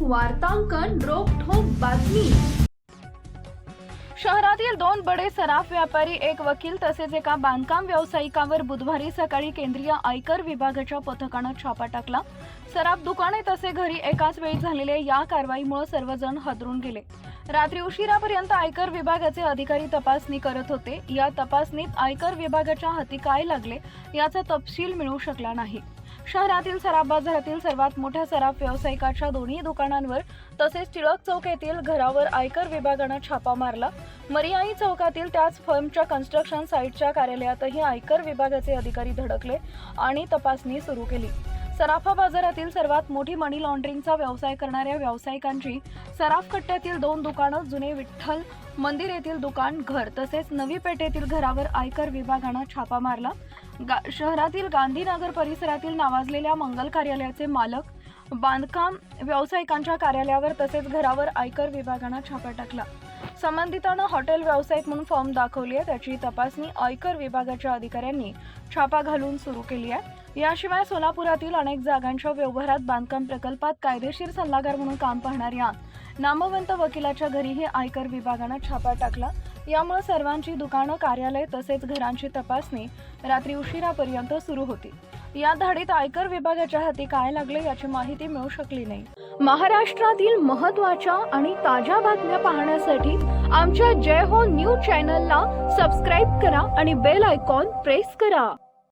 वार्तांकन रोखोक बातमी. शहरातील दोन बडे सराफ व्यापारी एक वकील तसेच एका बांधकाम व्यावसायिकावर बुधवारी सकाळी केंद्रीय आयकर विभागाच्या पथकानं छापा टाकला. सराफ दुकाने तसे घरी एकाच वेळी झालेल्या या कारवाईमुळे सर्वजण हादरून गेले. रात्री उशिरापर्यंत आयकर विभागाचे अधिकारी तपासणी करत होते. या तपासणीत आयकर विभागाच्या हाती काय लागले याचा तपशील मिळू शकला नाही. शहरातील सराफ बाजारातील सर्वात मोठ्या सराफ व्यावसायिकाच्या दोन्ही दुकानांवर तसेच टिळक चौक येथील घरावर आयकर विभागानं छापा मारला. मरियाई चौकातील त्याच फर्मच्या कन्स्ट्रक्शन साईटच्या कार्यालयातही आयकर विभागाचे अधिकारी धडकले आणि तपासणी सुरू केली. सराफा बाजारातील सर्वात मोठी मनी लॉन्ड्रिंगचा व्यवसाय करणाऱ्या व्यावसायिकांची सराफ कट्ट्यातील दोन दुकानं जुने विठ्ठल मंदिर येथील दुकान घर तसेच नवी पेठेतील घरावर आयकर विभागानं छापा मारला. गा- शहरातील गांधीनगर परिसरातील नावाजलेल्या मंगल कार्यालयाचे मालक बांधकाम व्यावसायिकांच्या कार्यालयावर तसेच घरावर आयकर विभागानं छापा टाकला. संबंधितानं हॉटेल व्यावसायिक म्हणून फॉर्म दाखवली आहे. त्याची तपासणी आयकर विभागाच्या अधिकाऱ्यांनी छापा घालून सुरू केली आहे. याशिवाय सोलापुरातील अनेक जागांच्या व्यवहारात बांधकाम प्रकल्पात कायदेशीर सल्लागार म्हणून काम पाहणाऱ्या नामवंत वकिलाच्या घरीही आयकर विभागानं छापा टाकला. यामुळे सर्वांची दुकानं कार्यालय तसेच घरांची तपासणी रात्री उशिरापर्यंत सुरू होती. या धाडीत आयकर विभागाच्या हाती काय लागले याची माहिती मिळू शकली नाही. महाराष्ट्रातील महत्त्वाच्या आणि ताज्या बातम्या पाहण्यासाठी आमच्या जय हो न्यूज चॅनलला सबस्क्राईब करा आणि बेल आयकॉन प्रेस करा.